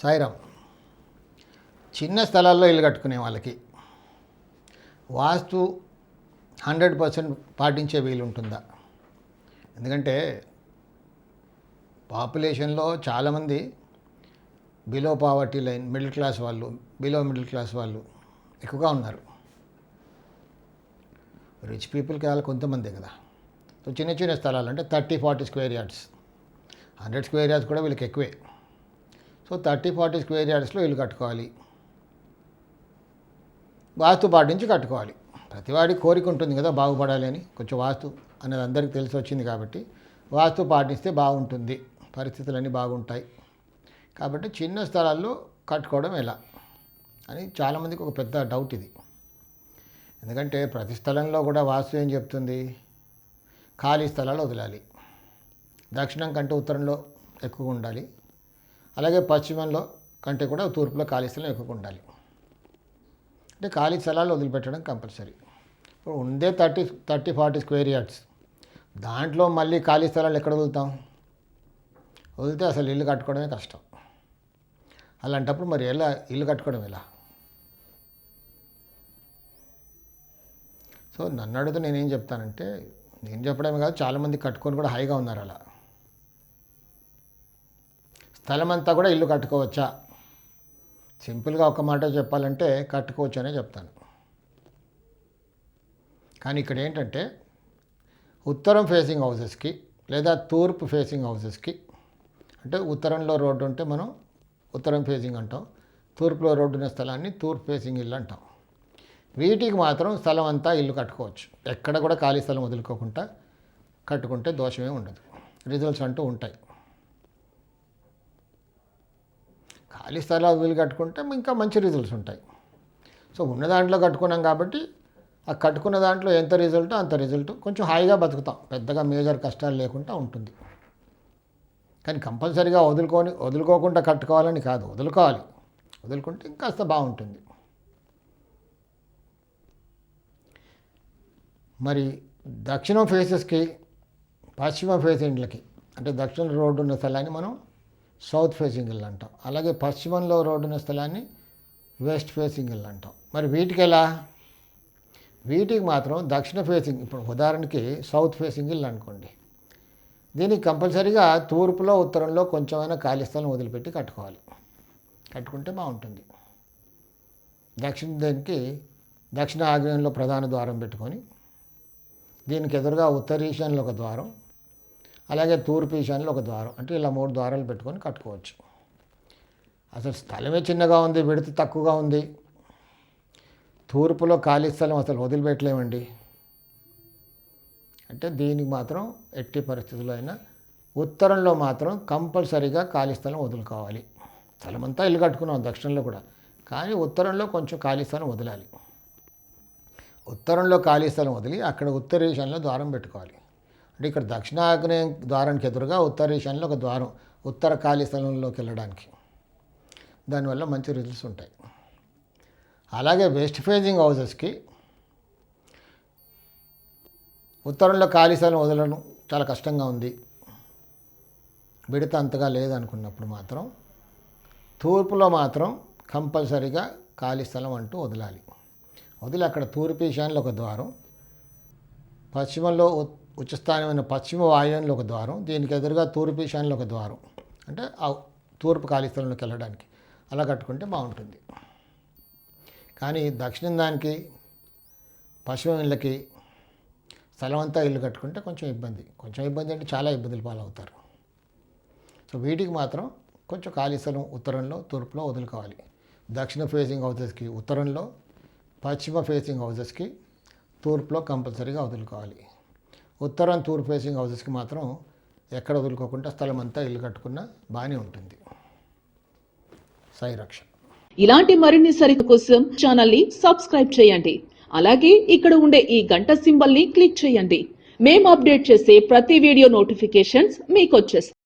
సాయిరామ్ చిన్న స్థలాల్లో ఇల్లు కట్టుకునే వాళ్ళకి వాస్తు హండ్రెడ్ పర్సెంట్ పాటించే వీలు ఉంటుందా ఎందుకంటే పాపులేషన్లో చాలామంది below poverty line middle class వాళ్ళు బిలో మిడిల్ క్లాస్ వాళ్ళు ఎక్కువగా ఉన్నారు. రిచ్ పీపుల్కి వాళ్ళు కొంతమందే కదా. సో చిన్న చిన్న స్థలాలు అంటే thirty forty square yards. Hundred square yards కూడా వీళ్ళకి ఎక్కువే. సో థర్టీ ఫార్టీ స్క్వేర్ యార్డ్స్లో ఇల్లు కట్టుకోవాలి. వాస్తు పాటించి కట్టుకోవాలి. ప్రతివాడి కోరిక ఉంటుంది కదా బాగుపడాలి అని కొంచెం వాస్తు అనేది అందరికీ తెలిసి వచ్చింది కాబట్టి వాస్తు పాటిస్తే బాగుంటుంది పరిస్థితులన్నీ బాగుంటాయి. కాబట్టి చిన్న స్థలాల్లో కట్టుకోవడం ఎలా అని చాలామందికి ఒక పెద్ద డౌట్ ఇది. ఎందుకంటే ప్రతి స్థలంలో కూడా వాస్తు ఏం చెప్తుంది? ఖాళీ స్థలాలు వదలాలి. దక్షిణం కంటే ఉత్తరంలో ఎక్కువగా ఉండాలి. అలాగే పశ్చిమంలో కంటే కూడా తూర్పులో ఖాళీ స్థలం ఎక్కువ ఉండాలి. అంటే ఖాళీ స్థలాలు వదిలిపెట్టడం కంపల్సరీ. ఇప్పుడు ఉందే thirty thirty forty square yards. దాంట్లో మళ్ళీ ఖాళీ స్థలాలు ఎక్కడ వదులుతాం? వదిలితే అసలు ఇల్లు కట్టుకోవడమే కష్టం. అలాంటప్పుడు మరి ఎలా ఇల్లు కట్టుకోవడం ఎలా? సో నన్ను అడిగితే నేనేం చెప్తానంటే నేను చెప్పడమే కాదు చాలామంది కట్టుకొని కూడా హైగా ఉన్నారు అలా. స్థలం అంతా కూడా ఇల్లు కట్టుకోవచ్చా? సింపుల్గా ఒక మాట చెప్పాలంటే కట్టుకోవచ్చు అనే చెప్తాను. కానీ ఇక్కడ ఏంటంటే ఉత్తరం ఫేసింగ్ హౌసెస్కి లేదా తూర్పు ఫేసింగ్ హౌసెస్కి అంటే ఉత్తరంలో రోడ్డు ఉంటే మనం ఉత్తరం ఫేసింగ్ అంటాం తూర్పులో రోడ్డు ఉన్న స్థలాన్ని తూర్పు ఫేసింగ్ ఇల్లు అంటాం. వీటికి మాత్రం స్థలం అంతా ఇల్లు కట్టుకోవచ్చు. ఎక్కడ కూడా ఖాళీ స్థలం వదులుకోకుండా కట్టుకుంటే దోషమే ఉండదు. రిజల్ట్స్ అంటూ ఉంటాయి. ఖాళీ స్థలాలు వదిలి కట్టుకుంటే ఇంకా మంచి రిజల్ట్స్ ఉంటాయి. సో ఉన్న దాంట్లో కట్టుకున్నాం కాబట్టి ఆ కట్టుకున్న దాంట్లో ఎంత రిజల్ట్ అంత రిజల్ట్ కొంచెం హాయిగా బతుకుతాం. పెద్దగా మేజర్ కష్టాలు లేకుండా ఉంటుంది. కానీ కంపల్సరీగా వదులుకొని వదులుకోకుండా కట్టుకోవాలని కాదు. వదులుకోవాలి. వదులుకుంటే ఇంకాస్త బాగుంటుంది. మరి దక్షిణం ఫేసెస్కి పశ్చిమ ఫేస్ ఫేసింగ్లకి అంటే దక్షిణ రోడ్డు ఉన్న స్థలాన్ని మనం సౌత్ ఫేసింగ్ ఇల్లు అంటాం. అలాగే పశ్చిమంలో రోడ్డు ఉన్న స్థలాన్ని వెస్ట్ ఫేసింగ్ ఇల్లు అంటాం. మరి వీటికి ఎలా? వీటికి మాత్రం దక్షిణ ఫేసింగ్ ఇప్పుడు ఉదాహరణకి సౌత్ ఫేసింగ్ ఇల్లు అనుకోండి. దీనికి కంపల్సరీగా తూర్పులో ఉత్తరంలో కొంచెమైనా ఖాళీ స్థలం వదిలిపెట్టి కట్టుకోవాలి. కట్టుకుంటే బాగుంటుంది. దక్షిణ దీనికి దక్షిణ ఆగ్నేయంలో ప్రధాన ద్వారం పెట్టుకొని దీనికి ఎదురుగా ఉత్తర ఈశాన్యంలో ఒక ద్వారం అలాగే తూర్పు ఈశాన్యలో ఒక ద్వారం. అంటే ఇలా మూడు ద్వారాలు పెట్టుకొని కట్టుకోవచ్చు. అసలు స్థలమే చిన్నగా ఉంది విడత తక్కువగా ఉంది. తూర్పులో ఖాళీ స్థలం అసలు వదిలిపెట్టలేమండి. అంటే దీనికి మాత్రం ఎట్టి పరిస్థితుల్లో అయినా ఉత్తరంలో మాత్రం కంపల్సరీగా ఖాళీ స్థలం వదులుకోవాలి. స్థలమంతా ఇల్లు కట్టుకున్నాం దక్షిణంలో కూడా. కానీ ఉత్తరంలో కొంచెం ఖాళీ స్థలం వదలాలి. ఉత్తరంలో ఖాళీ స్థలం వదిలి అక్కడ ఉత్తర ఈశాన్యంలో ద్వారం పెట్టుకోవాలి. అంటే ఇక్కడ దక్షిణాగ్నేయం ద్వారానికి ఎదురుగా ఉత్తర ఈశాన్యంలో ఒక ద్వారం ఉత్తర ఖాళీ స్థలంలోకి వెళ్ళడానికి. దానివల్ల మంచి రిజల్ట్స్ ఉంటాయి. అలాగే వెస్ట్ ఫేజింగ్ హౌసెస్కి ఉత్తరంలో ఖాళీ స్థలం వదలడం చాలా కష్టంగా ఉంది. విడత అంతగా లేదనుకున్నప్పుడు మాత్రం తూర్పులో మాత్రం కంపల్సరీగా ఖాళీ స్థలం అంటూ వదలాలి. వదిలి అక్కడ తూర్పు ఈశాన్యంలో ఒక ద్వారం పశ్చిమంలో ఉచ్చస్థానమైన పశ్చిమ వాయువ్యంలో ఒక ద్వారం దీనికి ఎదురుగా తూర్పు ఈశాన్యంలో ఒక ద్వారం. అంటే ఆ తూర్పు ఖాళీస్థలంలోకి వెళ్ళడానికి. అలా కట్టుకుంటే బాగుంటుంది. కానీ దక్షిణం దానికి పశ్చిమ ఇళ్ళకి స్థలం అంతా ఇల్లు కట్టుకుంటే కొంచెం ఇబ్బంది. కొంచెం ఇబ్బంది అంటే చాలా ఇబ్బందులు పాలవుతారు. సో వీటికి మాత్రం కొంచెం ఖాళీ స్థలం ఉత్తరంలో తూర్పులో వదులుకోవాలి. దక్షిణ ఫేసింగ్ హౌసెస్కి ఉత్తరంలో పశ్చిమ ఫేసింగ్ హౌసెస్కి తూర్పులో కంపల్సరీగా వదులుకోవాలి. ఉత్తరం తూర్పు ఫేసింగ్ హౌసెస్కి మాత్రం ఎక్కడ వదులుకోకుండా స్థలం అంతా ఇల్లు కట్టుకున్నా బాగానే ఉంటుంది. సాయి రక్ష ఇలాంటి మరిన్ని సరిత కోసం ఛానల్ని సబ్స్క్రైబ్ చేయండి. అలాగే ఇక్కడ ఉండే ఈ గంట సింబల్ని క్లిక్ చేయండి. మేము అప్డేట్ చేసే ప్రతి వీడియో నోటిఫికేషన్స్ మీకు వచ్చేస్తాయి